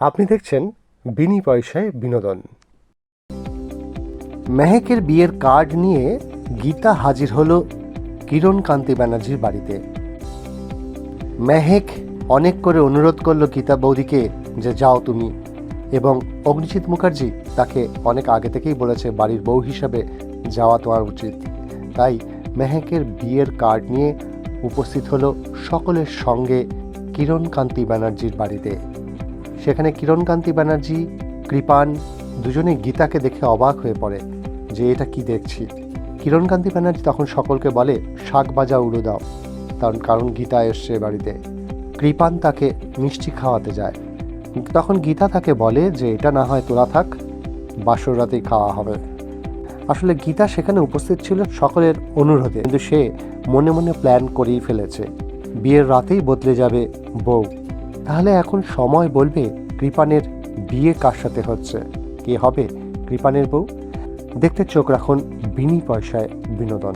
আপনি দেখছেন বিনি পয়সায় বিনোদন। মেহেকের বিয়ের কার্ড নিয়ে গীতা হাজির হল কিরণ কান্তি ব্যানার্জির বাড়িতে। মেহেক অনেক করে অনুরোধ করল গীতা বৌদিকে যে যাও তুমি, এবং অগ্নিজিৎ মুখার্জি তাকে অনেক আগে থেকেই বলেছে বাড়ির বউ হিসাবে যাওয়া তোমার উচিত। তাই মেহেকের বিয়ের কার্ড নিয়ে উপস্থিত হলো সকলের সঙ্গে কিরণ কান্তি ব্যানার্জির বাড়িতে। সেখানে কিরণকান্তি ব্যানার্জি, কৃপান দুজনে গীতাকে দেখে অবাক হয়ে পড়ে যে এটা কি দেখছি। কিরণকান্তি ব্যানার্জি তখন সকলকে বলে, শাক বাজা উড়ো দাও। কারণ কারণ গীতা এসছে বাড়িতে। কৃপান তাকে মিষ্টি খাওয়াতে যায়। তখন গীতা তাকে বলে যে, এটা না হয় তোলা থাক, বাসর রাতেই খাওয়া হবে। আসলে গীতা সেখানে উপস্থিত ছিল সকলের অনুরোধে, কিন্তু সে মনে মনে প্ল্যান করেই ফেলেছে। বিয়ের রাতেই বদলে যাবে বউ। তাহলে এখন সময় বলবে কৃপানের বিয়ে কার সাথে হচ্ছে? কে হবে কৃপানের বউ? দেখতে চোখ রাখুন বিনি পয়সায় বিনোদন।